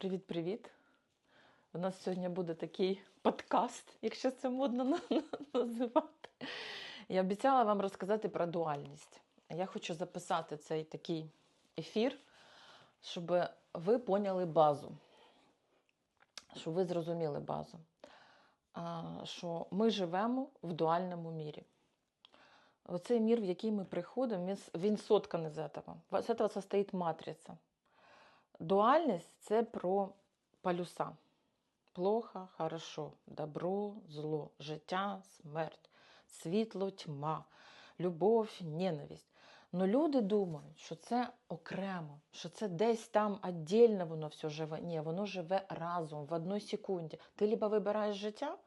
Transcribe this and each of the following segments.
Привіт-привіт. У нас сьогодні буде такий подкаст, якщо це модно на- на- називати. Я обіцяла вам розказати про дуальність. Я хочу записати цей такий ефір, щоб ви поняли базу, щоб ви зрозуміли базу, що ми живемо в дуальному мірі. Оцей мір, в який ми приходимо, він сотканий з цього. З цього состоїть матриця. Дуальність це про полюса. Плохо, хорошо, добро, зло, життя, смерть, світло, тьма, любов, ненависть. Ну люди думають, що це окремо, що це десь там віддільно воно все живе. Ні, воно живе разом в одній секунді. Ти либо вибираєш життя,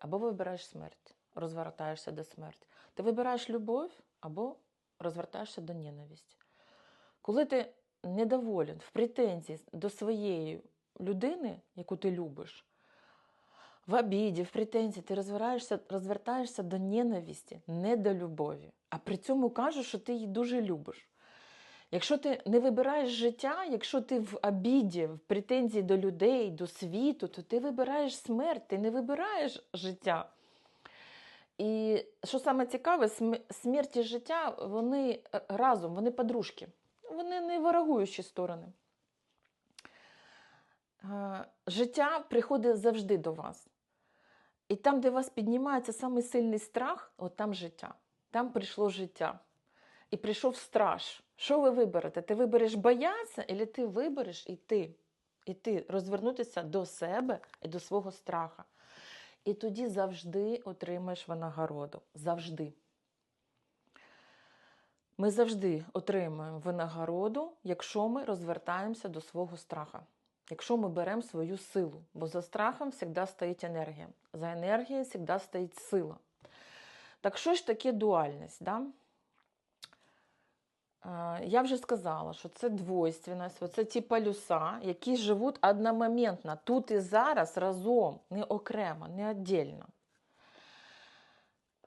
або вибираєш смерть, розвертаєшся до смерті. Ти вибираєш любов або розвертаєшся до ненависті. Коли ти недоволен, в претензії до своєї людини, яку ти любиш, в обіді, в претензії, ти розвертаєшся, розвертаєшся до ненависті, не до любові. А при цьому кажеш, що ти її дуже любиш. Якщо ти не вибираєш життя, якщо ти в обіді, в претензії до людей, до світу, то ти вибираєш смерть, ти не вибираєш життя. І що саме цікаве, смерть і життя вони е, разом, вони подружки, вони не ворогуючі сторони. Е, Життя приходить завжди до вас. І там, де вас піднімається самий сильний страх, от там життя. Там прийшло життя. І прийшов страж. Що ви виберете? Ти вибереш боятися, або ти вибереш іти, іти, розвернутися до себе і до свого страха. І тоді завжди отримаєш винагороду. Завжди. Ми завжди отримуємо винагороду, якщо ми розвертаємося до свого страха. Якщо ми беремо свою силу, бо за страхом завжди стоїть енергія. За енергією завжди стоїть сила. Так що ж таке дуальність? Да? Е, Я вже сказала, що це двойственність, це ті полюса, які живуть одномоментно, тут і зараз разом, не окремо, не віддільно.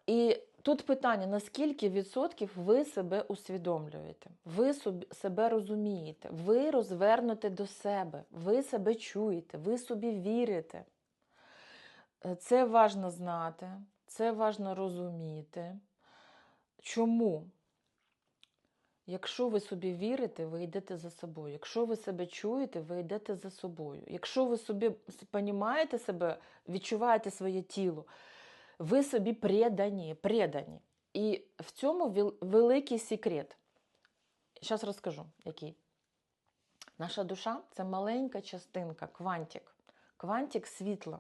І тут питання: наскільки відсотків ви себе усвідомлюєте, ви себе розумієте, ви розвернуте до себе, ви себе чуєте, ви собі вірите. Е, Це важно знати, це важно розуміти. Чому? Якщо ви собі вірите, ви йдете за собою. Якщо ви себе чуєте, ви йдете за собою. Якщо ви собі понімаєте себе, відчуваєте своє тіло, ви собі предані, предані. І в цьому великий секрет. Зараз розкажу, який. Наша душа це маленька частинка, квантик. Квантик світла.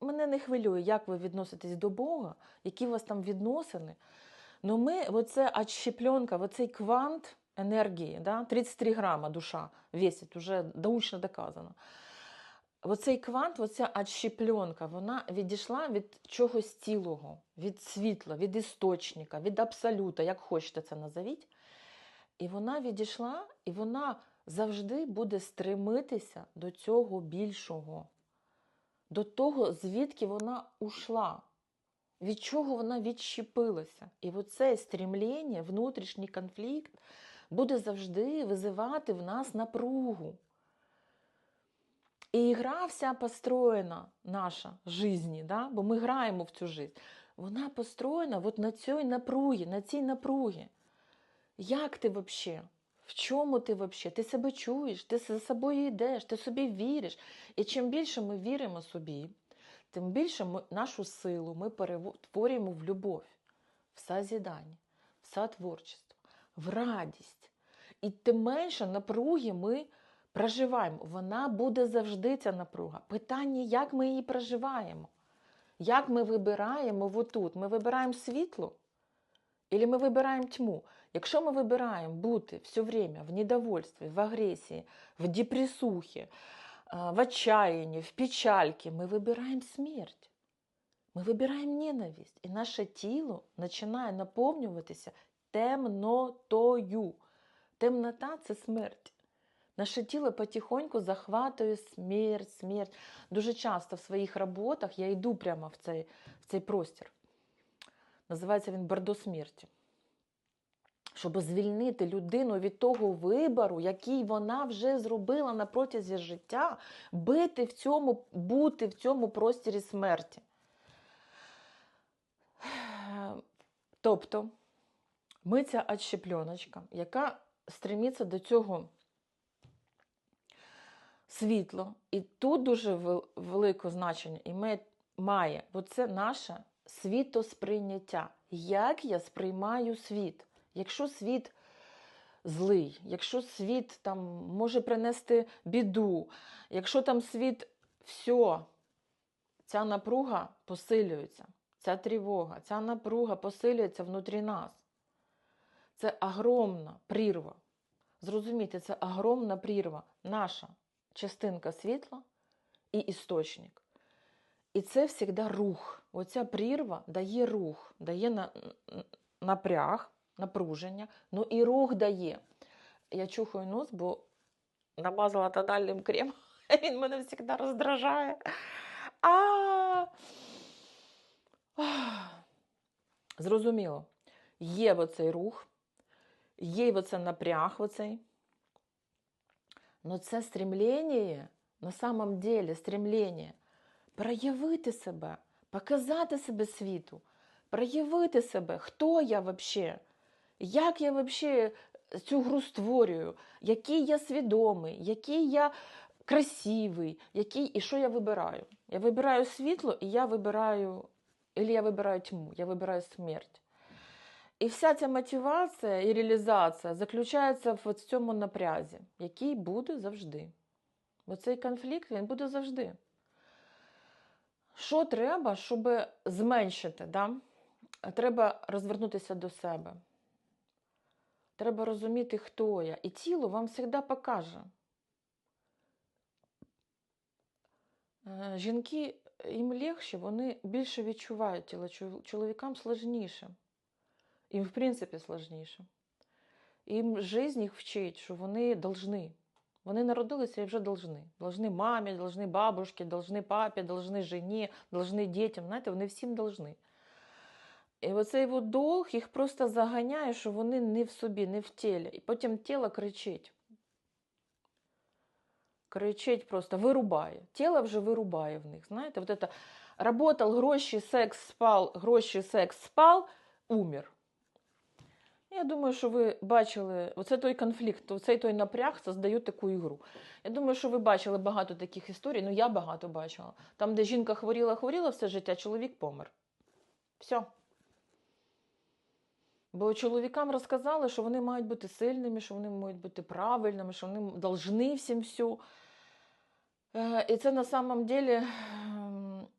Мене не хвилює, як ви відноситесь до Бога, які у вас там відносини. Ну ми, оце отщепленка, оцей квант енергії, да, 33 грама душа весить, уже научно доказано. Оцей квант, оця отщепленка, вона відійшла від чогось цілого, від світла, від істочника, від абсолюта, як хочете це назовіть. І вона відійшла, і вона завжди буде стремитися до цього більшого, до того, звідки вона ушла від чого вона відщепилася. І оце стрімління, внутрішній конфлікт буде завжди визивати в нас напругу. І гра вся построєна, наша житті, да? бо ми граємо в цю життя, вона построєна от на цій напругі, на цій напругі. Як ти взагалі? В чому ти взагалі? Ти себе чуєш, ти за собою йдеш, ти собі віриш. І чим більше ми віримо собі, тим більше ми, нашу силу ми перетворюємо в любов, в созідання, в сотворчество, в радість. І тим менше напруги ми проживаємо. Вона буде завжди ця напруга. Питання, як ми її проживаємо? Як ми вибираємо отут? Ми вибираємо світло? Или ми вибираємо тьму? Якщо ми вибираємо бути все время в недовольстві, в агресії, в депресухі, в отчаянии, в печальке, мы выбираем смерть. Ми вибираємо ненависть. І наше тіло починає наповнюватися темнотою. Темнота це смерть. Наше тіло потихоньку захватує смерть, смерть. Дуже часто в своїх роботах я йду прямо в цей, в цей простір. Називається він Бордо смерті. щоб звільнити людину від того вибору, який вона вже зробила на протязі життя, бити в цьому, бути в цьому простірі смерті. Тобто, ми ця отщепленочка, яка стремиться до цього світло, і тут дуже велике значення і має, бо це наше світосприйняття. Як я сприймаю світ? Якщо світ злий, якщо світ там може принести біду, якщо там світ все, ця напруга посилюється, ця тривога, ця напруга посилюється внутрі нас. Це огромна прірва. Зрозумійте, це огромна прірва, наша частинка світла і істочник. І це завжди рух. Оця прірва дає рух, дає напряг, напруження, ну і рух дає. Я чухаю нос, бо намазала тональним кремом, він мене завжди роздражає. А! Зрозуміло, є оцей рух, є оце напряг оцей. Но це стремлення, на самом деле стремлення проявити себе, показати себе світу, проявити себе, хто я взагалі, як я взагалі цю гру створюю, який я свідомий, який я красивий, який і що я вибираю. Я вибираю світло, і я вибираю, або я вибираю тьму, я вибираю смерть. І вся ця мотивація і реалізація заключається в цьому напрязі, який буде завжди. Бо цей конфлікт він буде завжди. Що треба, щоб зменшити? Да? Треба розвернутися до себе. Треба розуміти, хто я. І тіло вам завжди покаже. Е, Жінки їм легше, вони більше відчувають тіло. Чоловікам сложніше. Їм, в принципі, сложніше. Їм жизнь їх вчить, що вони должны. Вони народилися і вже должны. Должны мамі, должны бабушці, должны папі, должны жені, должны дітям. Знаєте, вони всім должны. І оцей от долг їх просто заганяє, що вони не в собі, не в тілі. І потім тіло кричить. Кричить просто, вирубає. Тіло вже вирубає в них. Знаєте, вот это работал, гроші, секс, спал, гроші, секс, спал, умер. Я думаю, що ви бачили, оце той конфлікт, оцей той напряг создає таку ігру. Я думаю, що ви бачили багато таких історій, ну я багато бачила. Там, де жінка хворіла, хворіла все життя, чоловік помер. Все. Бо чоловікам розказали, що вони мають бути сильними, що вони мають бути правильними, що вони должны всім все. І це на самом деле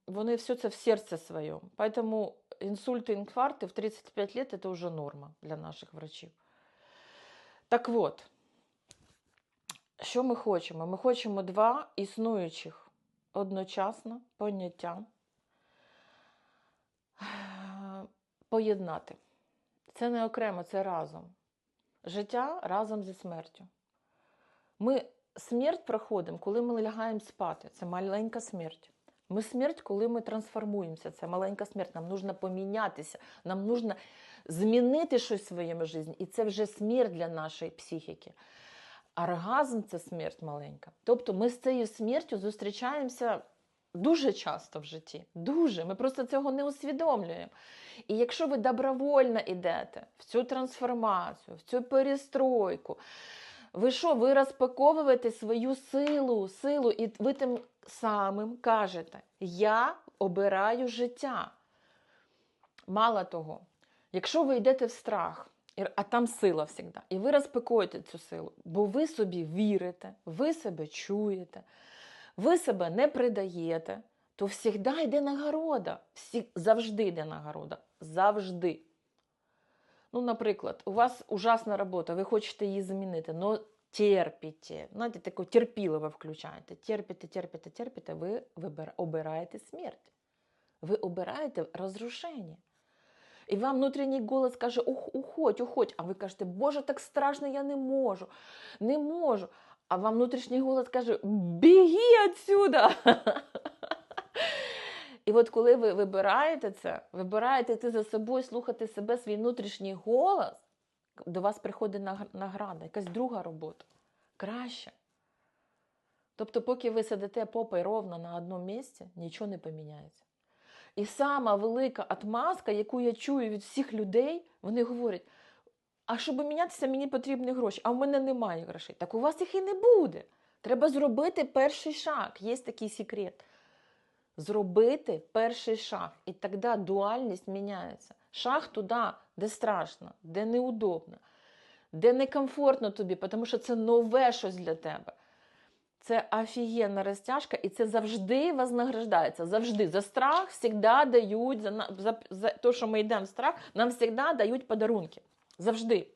вони все це в сердце своєму. Поэтому инсульты, инфаркты в 35 лет это уже норма для наших врачів. Так от, що ми хочемо? Ми хочемо два існуючих одночасно поняття е, поєднати. Це не окремо, це разом. Життя разом зі смертю. Ми смерть проходимо, коли ми лягаємо спати. Це маленька смерть. Ми смерть, коли ми трансформуємося. Це маленька смерть. Нам потрібно помінятися, нам потрібно змінити щось в своєму житті. І це вже смерть для нашої психіки. Оргазм це смерть маленька. Тобто ми з цією смертю зустрічаємося дуже часто в житті. Дуже. Ми просто цього не усвідомлюємо. І якщо ви добровольно йдете в цю трансформацію, в цю перестройку, ви що, ви розпаковуєте свою силу, силу, і ви тим самим кажете: Я обираю життя. Мало того, якщо ви йдете в страх, а там сила завжди, і ви розпакуєте цю силу, бо ви собі вірите, ви себе чуєте, ви себе не придаєте, то завжди йде нагорода. Всі, завжди йде нагорода. Завжди. Ну, наприклад, у вас ужасна робота, ви хочете її змінити, але терпите. Знаєте, таке терпіливо включаєте. Терпите, терпите, терпите, ви вибира- обираєте смерть. Ви обираєте розрушення. І вам внутрішній голос каже: «Ух, уходь, уходь. А ви кажете, Боже, так страшно, я не можу, не можу. А вам внутрішній голос каже: Біги отсюда! І от коли ви вибираєте це, вибираєте йти за собою, слухати себе, свій внутрішній голос, до вас приходить награда, якась друга робота. Краще. Тобто, поки ви сидите попою ровно на одному місці, нічого не поміняється. І сама велика отмазка, яку я чую від всіх людей, вони говорять: а щоб мінятися, мені потрібні гроші, а в мене немає грошей. Так у вас їх і не буде. Треба зробити перший шаг. Є такий секрет. Зробити перший шаг. І тоді дуальність міняється. Шаг туди, де страшно, де неудобно, де некомфортно тобі, тому що це нове щось для тебе. Це офігенна розтяжка, і це завжди вознаграждається. Завжди. За страх завжди дають, за, за, за те, що ми йдемо в страх, нам завжди дають подарунки. Завжди.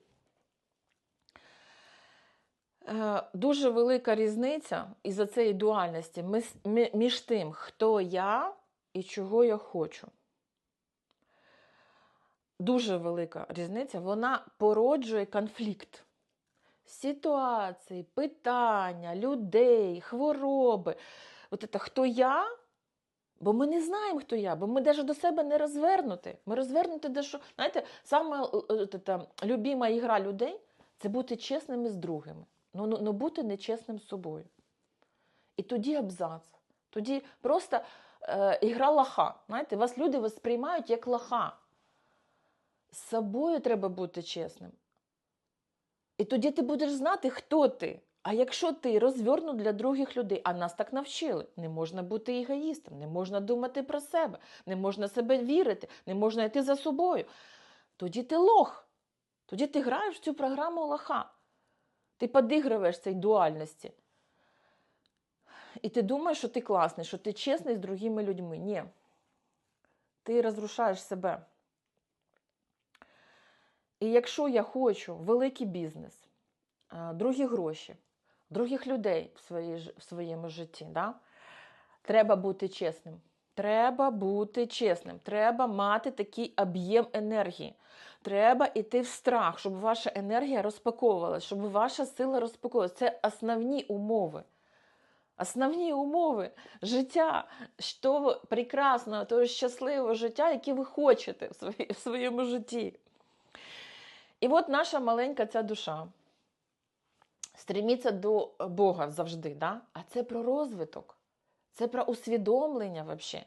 Е, Дуже велика різниця із-за цієї дуальності між тим, хто я і чого я хочу. Дуже велика різниця. Вона породжує конфлікт. Ситуації, питання, людей, хвороби. От це хто я? Бо ми не знаємо, хто я, бо ми навіть до себе не розвернуті. Ми розвернуті до що. Знаєте, саме е, е, любима ігра людей це бути чесними з другими. Ну, ну, ну бути нечесним з собою. І тоді абзац. Тоді просто е, ігра лоха. Знаєте, вас люди восприймають як лоха. З собою треба бути чесним. І тоді ти будеш знати, хто ти. А якщо ти розвернут для других людей, а нас так навчили, не можна бути егоїстом, не можна думати про себе, не можна себе вірити, не можна йти за собою. Тоді ти лох. Тоді ти граєш в цю програму лоха. Ти подигруєш цій дуальності. І ти думаєш, що ти класний, що ти чесний з другими людьми. Ні. Ти розрушаєш себе. І якщо я хочу великий бізнес, другі гроші, других людей в, своїй, в своєму житті, да? треба бути чесним. Треба бути чесним. Треба мати такий об'єм енергії. Треба йти в страх, щоб ваша енергія розпаковувалася, щоб ваша сила розпаковувалася. Це основні умови. Основні умови життя, що прекрасного, того щасливого життя, яке ви хочете в своєму житті. І от наша маленька ця душа стремиться до Бога завжди, да? а це про розвиток, це про усвідомлення вообще.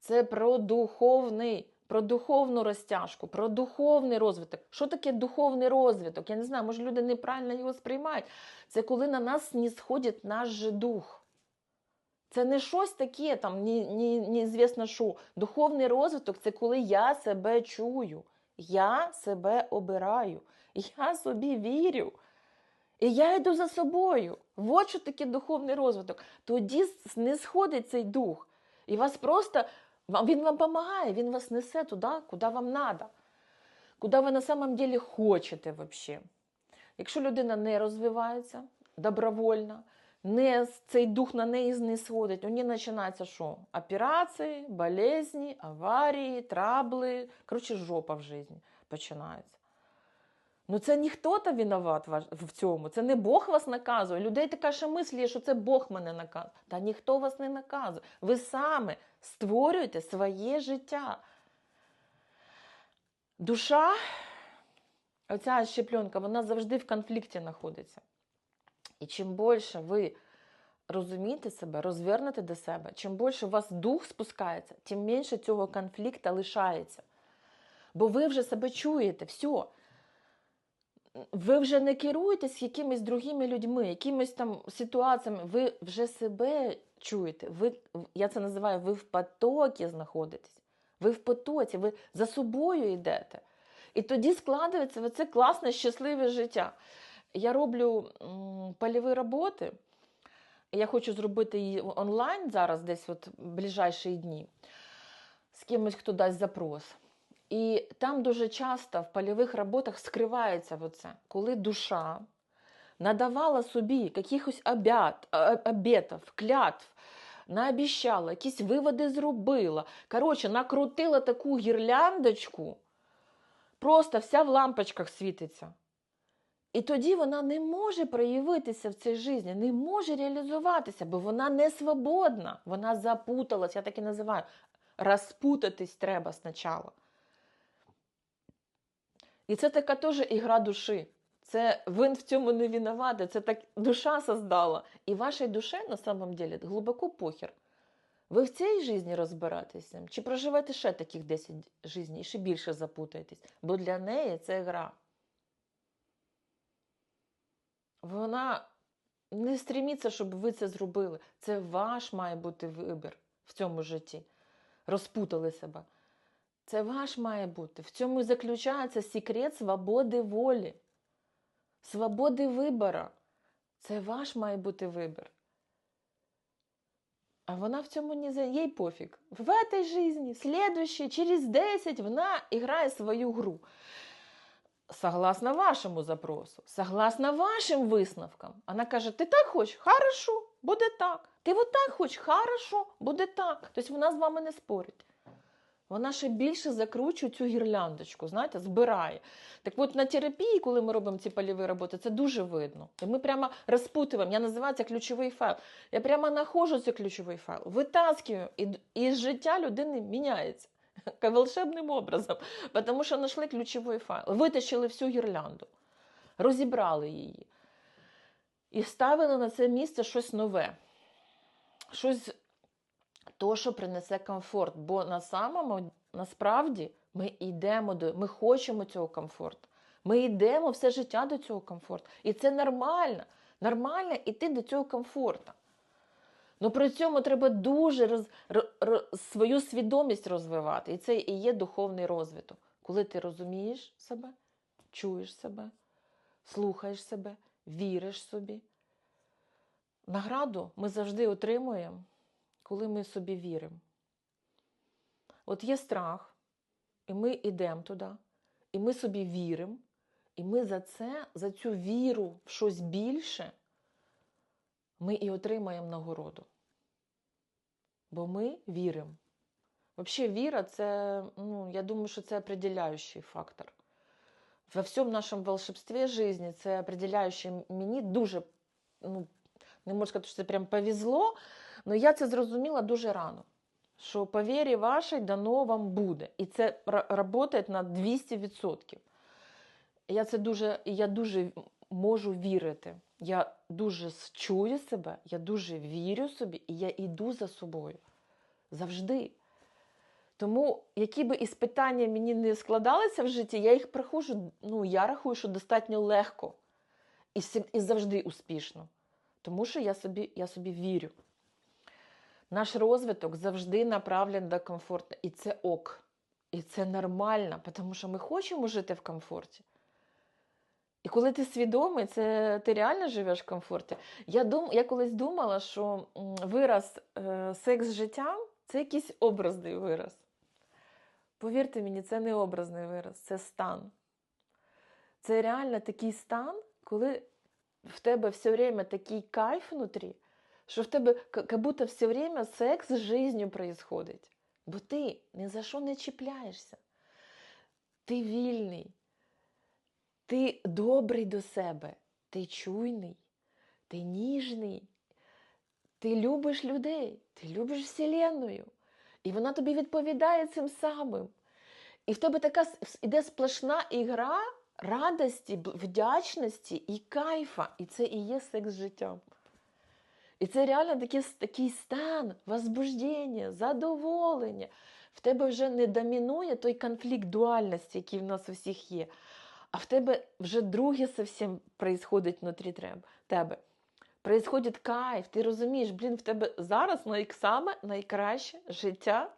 Це про духовний, про духовну розтяжку, про духовний розвиток. Що таке духовний розвиток? Я не знаю, може люди неправильно його сприймають. Це коли на нас не сходить наш дух. Це не щось таке, там, ні, ні, неізвісно що. Духовний розвиток це коли я себе чую, я себе обираю, я собі вірю. І я йду за собою. От що таке духовний розвиток. Тоді не сходить цей дух. І вас просто він вам допомагає, він вас несе туди, куди вам треба, куди ви на самом деле хочете вообще. Якщо людина не розвивається добровольно, не, цей дух на неї не сходить, у неї починається що? Операції, болезні, аварії, трабли. Коротше, жопа в житті починається. Ну це не хто-то виноват в цьому, це не Бог вас наказує. Людей така ще мисль є, що це Бог мене наказує. Та ніхто вас не наказує. Ви саме створюєте своє життя. Душа, оця щепленка, вона завжди в конфлікті знаходиться. І чим більше ви розумієте себе, розвернете до себе, чим більше у вас дух спускається, тим менше цього конфлікту лишається. Бо ви вже себе чуєте, все. Ви вже не керуєтесь якимись другими людьми, якимись там ситуаціями. Ви вже себе чуєте. Ви, я це називаю, ви в потокі знаходитесь. Ви в потоці, ви за собою йдете. І тоді складається це класне, щасливе життя. Я роблю польові роботи. Я хочу зробити її онлайн зараз, десь от ближайші дні, з кимось, хто дасть запрос. І там дуже часто в польових роботах скривається оце, коли душа надавала собі якихось обетів, клятв, наобіщала, якісь виводи зробила. Коротше, накрутила таку гірляндочку, просто вся в лампочках світиться. І тоді вона не може проявитися в цій житті, не може реалізуватися, бо вона не свободна, вона запуталась, я так і називаю. Розпутатись треба спочатку. І це така теж ігра душі. Це він в цьому не винуватий, це так душа создала. І вашій душі на самом деле глибоко похер. Ви в цій житті розбираєтеся, чи проживете ще таких 10 життів і ще більше запутаєтесь, бо для неї це гра. Вона не стріміться, щоб ви це зробили. Це ваш має бути вибір в цьому житті. Розпутали себе. Це ваш має бути. В цьому і заключається секрет свободи волі, свободи вибору. Це ваш має бути вибір. А вона в цьому не за їй пофіг. В этой жизни, следующей, через 10 вона грає свою гру. Согласно вашому запросу, согласно вашим висновкам. Вона каже: ти так хочеш? Хорошо, буде так. Ти от так хочеш? Хорошо, буде так. Тобто вона з вами не спорить. Вона ще більше закручує цю гірляндочку, знаєте, збирає. Так от на терапії, коли ми робимо ці польові роботи, це дуже видно. І ми прямо розпутуємо, я називаю це ключовий файл. Я прямо знаходжу цей ключовий файл, витаскую, і, і життя людини міняється волшебним образом, тому що знайшли ключовий файл, витащили всю гірлянду, розібрали її і ставили на це місце щось нове, щось то, що принесе комфорт. Бо на самому, насправді ми йдемо до, ми хочемо цього комфорту. Ми йдемо все життя до цього комфорту. І це нормально. Нормально йти до цього комфорту. Ну при цьому треба дуже роз, роз, роз, свою свідомість розвивати. І це і є духовний розвиток. Коли ти розумієш себе, чуєш себе, слухаєш себе, віриш собі. Награду ми завжди отримуємо, коли ми собі віримо. От є страх, і ми йдемо туди, і ми собі віримо, і ми за це, за цю віру в щось більше, ми і отримаємо нагороду. Бо ми віримо. Взагалі, віра це, ну, я думаю, що це определяючий фактор. Во всьому нашому волшебстві житті це определяючий мені дуже, ну, не можу сказати, що це прям повезло, але я це зрозуміла дуже рано. Що по вірі вашій дано вам буде. І це працює на 200%. Я це дуже, я дуже можу вірити. Я дуже чую себе, я дуже вірю собі, і я йду за собою. Завжди. Тому, які би іспитання мені не складалися в житті, я їх проходжу, ну, я рахую, що достатньо легко і, і завжди успішно. Тому що я собі, я собі вірю. Наш розвиток завжди направлений до комфорту. І це ок. І це нормально, тому що ми хочемо жити в комфорті. І коли ти свідомий, це ти реально живеш в комфорті. Я дум, я колись думала, що вираз е, секс життя це якийсь образний вираз. Повірте мені, це не образний вираз, це стан. Це реально такий стан, коли в тебе все время такий кайф внутрі, що в тебе як будто все время секс з життю происходить. Бо ти ні за що не чіпляєшся. Ти вільний. Ти добрий до себе, ти чуйний, ти ніжний, ти любиш людей, ти любиш Вселенную. І вона тобі відповідає цим самим. І в тебе така іде сплошна ігра радості, вдячності і кайфа. І це і є секс життям. І це реально такий, такий стан возбуждення, задоволення. В тебе вже не домінує той конфлікт дуальності, який в нас у всіх є а в тебе вже друге совсем происходить внутрі тебе. Происходить кайф, ти розумієш, блін, в тебе зараз саме найкраще життя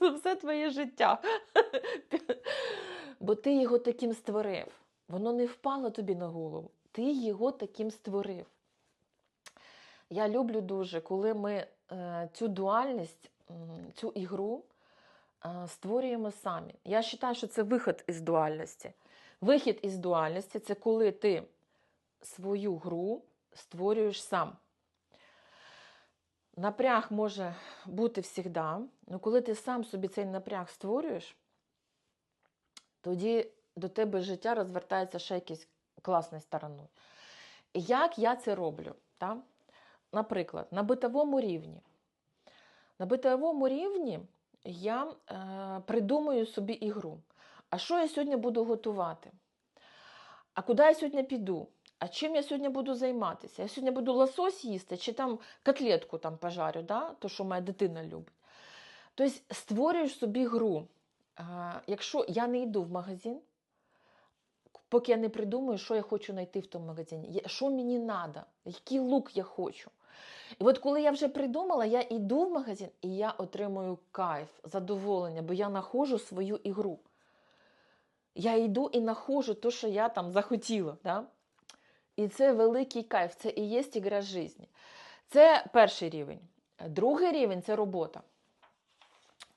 за все твоє життя. Бо ти його таким створив. Воно не впало тобі на голову. Ти його таким створив. Я люблю дуже, коли ми е, цю дуальність, цю ігру е, створюємо самі. Я вважаю, що це виход із дуальності. Вихід із дуальності це коли ти свою гру створюєш сам. Напряг може бути завжди, але коли ти сам собі цей напряг створюєш, тоді до тебе життя розвертається ще якоюсь класною стороною. Як я це роблю? Так? Наприклад, на битовому рівні. На битовому рівні я е, придумую собі ігру. А що я сьогодні буду готувати? А куди я сьогодні піду? А чим я сьогодні буду займатися? Я сьогодні буду лосось їсти, чи там котлетку там пожарю, да? то, що моя дитина любить. Тобто створюєш собі гру. Якщо я не йду в магазин, поки я не придумаю, що я хочу знайти в тому магазині, що мені треба, який лук я хочу. І от коли я вже придумала, я йду в магазин і я отримую кайф, задоволення, бо я знаходжу свою ігру. Я йду і знаходжу те, що я там захотіла. Да? І це великий кайф, це і є ігра житті. Це перший рівень. Другий рівень це робота,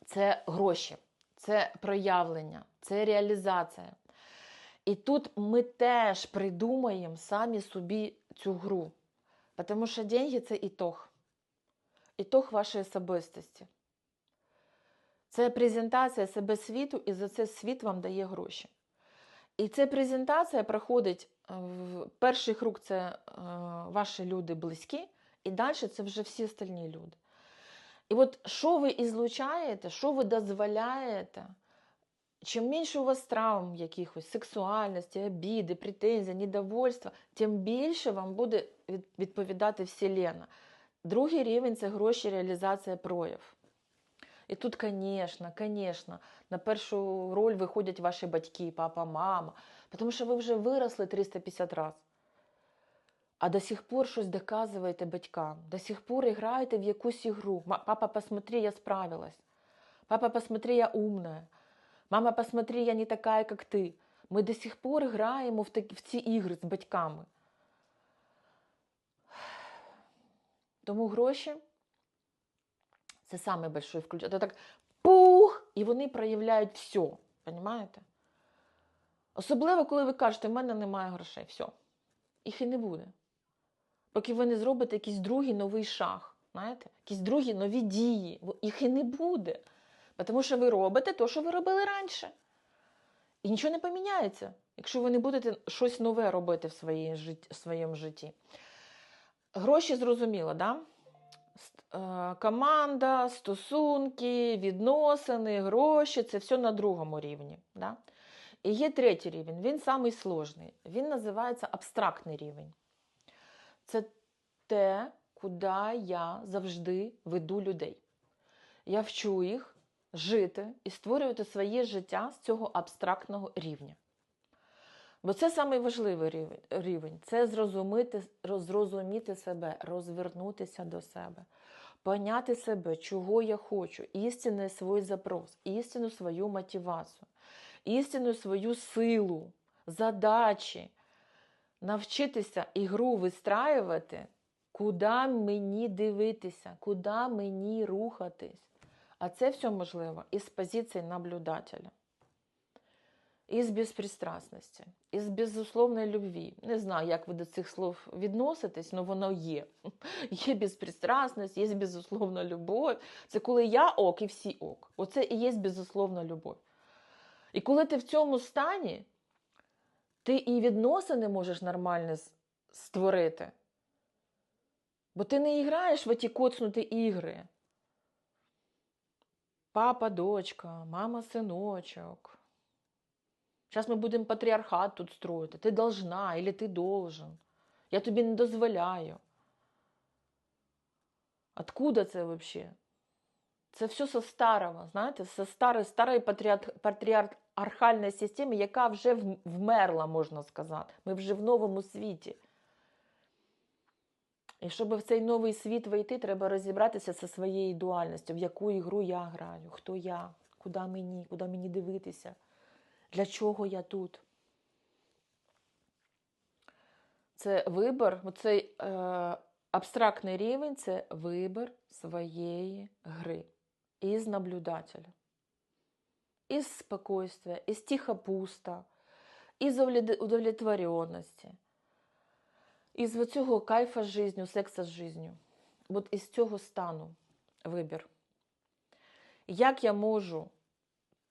це гроші, це проявлення, це реалізація. І тут ми теж придумаємо самі собі цю гру. Тому що деньги це ітог. Ітог вашої особистості. Це презентація себе світу, і за це світ вам дає гроші. І ця презентація проходить е, в перший круг це е, ваші люди близькі, і далі це вже всі остальні люди. І от що ви ізлучаєте, що ви дозволяєте, чим менше у вас травм якихось, сексуальності, обіди, претензій, недовольства, тим більше вам буде від- відповідати Вселена. Другий рівень це гроші, реалізація прояв. І тут, звісно, звісно, на першу роль виходять ваші батьки, папа, мама, тому що ви вже виросли 350 разів. А до сих пор щось доказуєте батькам, до сих пор граєте в якусь ігру. Папа, посмотри, я справилась. Папа, посмотри, я умная. Мама, посмотри, я не така, як ти. Ми до сих пор граємо в, такі, в ці ігри з батьками. Тому гроші це самий большой включ. Це так пух, і вони проявляють все. Понимаєте? Особливо, коли ви кажете, в мене немає грошей, все. Їх і не буде. Поки ви не зробите якийсь другий новий шаг, знаєте? якісь другі нові дії, їх і не буде. Тому що ви робите те, що ви робили раніше. І нічого не поміняється, якщо ви не будете щось нове робити в, своїй в своєму житті. Гроші зрозуміло, да? Е, Команда, стосунки, відносини, гроші це все на другому рівні. Да? І є третій рівень, він самий сложний. Він називається абстрактний рівень. Це те, куди я завжди веду людей. Я вчу їх жити і створювати своє життя з цього абстрактного рівня. Бо це найважливий рівень, це зрозуміти, зрозуміти себе, розвернутися до себе, поняти себе, чого я хочу, істинний свій запрос, істинну свою мотивацію, істинну свою силу, задачі, навчитися ігру вистраювати, куди мені дивитися, куди мені рухатись. А це все можливо із позиції наблюдателя, із безпристрасності, із безусловної любві. Не знаю, як ви до цих слов відноситесь, але воно є. Є безпристрасність, є безусловна любов. Це коли я ок і всі ок. Оце і є безусловна любов. І коли ти в цьому стані, ти і відносини можеш нормально створити. Бо ти не граєш в ті коцнуті ігри. Папа, дочка, мама, синочок. Зараз ми будемо патріархат тут строїти. Ти должна, або ти должен. Я тобі не дозволяю. Откуда це взагалі? Це все со старого, знаєте, со старої, старої патріархальної системи, яка вже вмерла, можна сказати. Ми вже в новому світі. І щоб в цей новий світ вийти, треба розібратися зі своєю дуальністю, в яку ігру я граю, хто я, куди мені, куди мені дивитися, для чого я тут. Це вибір, оцей е, абстрактний рівень це вибір своєї гри із наблюдателя, із спокійствия, із тихопуста, із удовлетворенності із цього кайфа з життю, секса з життю. От із цього стану вибір. Як я можу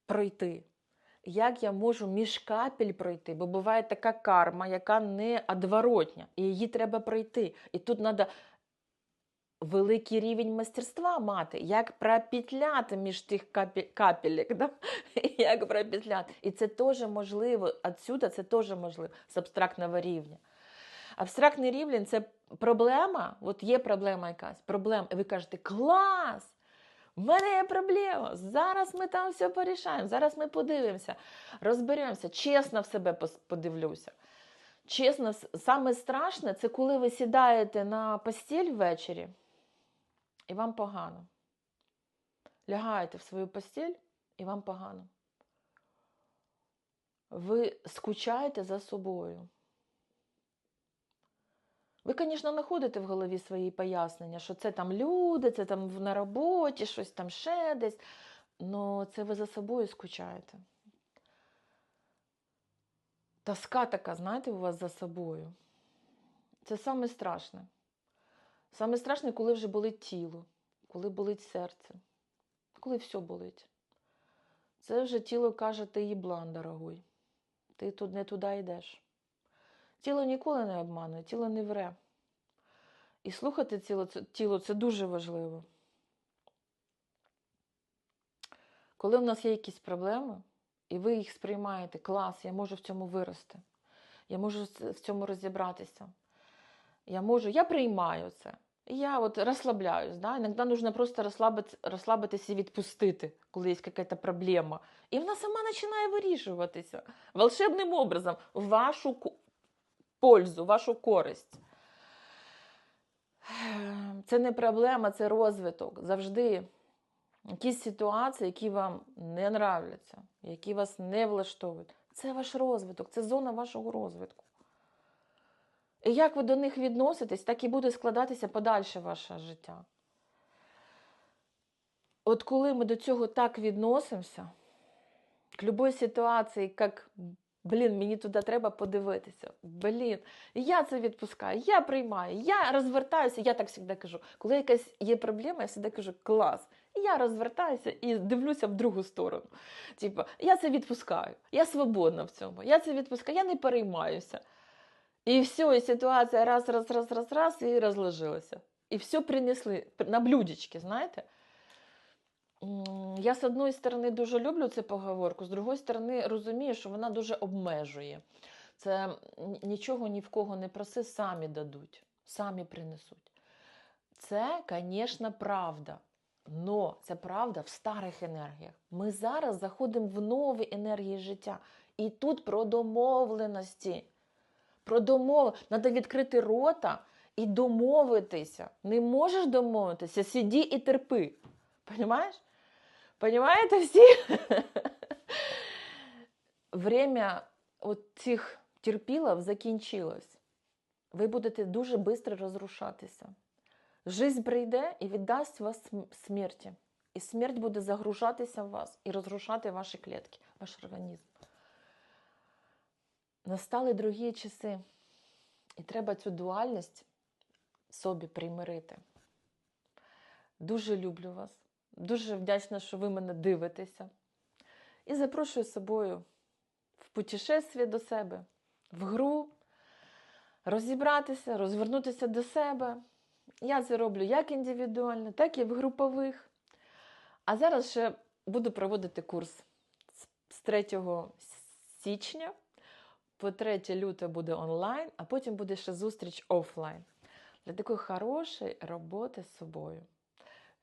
пройти? Як я можу між капель пройти? Бо буває така карма, яка не одворотня, і її треба пройти. І тут треба великий рівень мастерства мати, як пропетляти між тих капі- капелек, да? як пропетляти. І це теж можливо, отсюда це теж можливо з абстрактного рівня. Абстрактний рівень це проблема, от є проблема якась, проблема, і ви кажете, клас! В мене є проблема. Зараз ми там все порішаємо, зараз ми подивимося, розберемося, чесно в себе подивлюся. Чесно, саме страшне це коли ви сідаєте на постіль ввечері, і вам погано. Лягаєте в свою постіль, і вам погано. Ви скучаєте за собою. Ви, звісно, знаходите в голові свої пояснення, що це там люди, це там на роботі, щось там ще десь. але це ви за собою скучаєте. Тоска така, знаєте, у вас за собою. Це саме страшне. Саме страшне, коли вже болить тіло, коли болить серце, коли все болить. Це вже тіло каже, ти їблан, дорогой. Ти тут не туди йдеш. Тіло ніколи не обманує, тіло не вре. І слухати тіло тіло це дуже важливо. Коли в нас є якісь проблеми, і ви їх сприймаєте, клас, я можу в цьому вирости, я можу в цьому розібратися. Я можу, я приймаю це. І я от розслабляюсь. Да? Іноді нужно просто розслабити, розслабитися і відпустити, коли є якась проблема. І вона сама починає вирішуватися волшебним образом вашу пользу, вашу користь. Це не проблема, це розвиток. Завжди якісь ситуації, які вам не нравляться, які вас не влаштовують. Це ваш розвиток, це зона вашого розвитку. І як ви до них відноситесь, так і буде складатися подальше ваше життя. От коли ми до цього так відносимося, к любой ситуації, як блін, мені туди треба подивитися. Блін, я це відпускаю, я приймаю, я розвертаюся, я так завжди кажу. Коли якась є проблема, я завжди кажу клас. Я розвертаюся і дивлюся в другу сторону. Типу, я це відпускаю, я свободна в цьому, я це відпускаю, я не переймаюся. І все, і ситуація раз, раз, раз, раз, раз, і розложилася. І все принесли на блюдечки, знаєте? Я з одної сторони дуже люблю цю поговорку, з другої сторони розумію, що вона дуже обмежує. Це нічого ні в кого не проси, самі дадуть, самі принесуть. Це, звісно, правда. Но це правда в старих енергіях. Ми зараз заходимо в нові енергії життя. І тут про домовленості. Про домов... Треба відкрити рота і домовитися. Не можеш домовитися, сиді і терпи. Понимаєш? Понимаєте всі? Время от цих терпілів закінчилось. Ви будете дуже швидко розрушатися. Жизнь прийде і віддасть вас смерті. І смерть буде загружатися в вас і розрушати ваші клітки, ваш організм. Настали другі часи, і треба цю дуальність собі примирити. Дуже люблю вас, дуже вдячна, що ви мене дивитеся. І запрошую з собою в путешествие до себе, в гру, розібратися, розвернутися до себе. Я це роблю як індивідуально, так і в групових. А зараз ще буду проводити курс з 3 січня по 3 лютого буде онлайн, а потім буде ще зустріч офлайн. Для такої хорошої роботи з собою.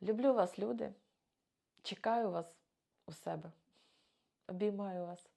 Люблю вас, люди. Чекаю вас у себе. Обіймаю вас.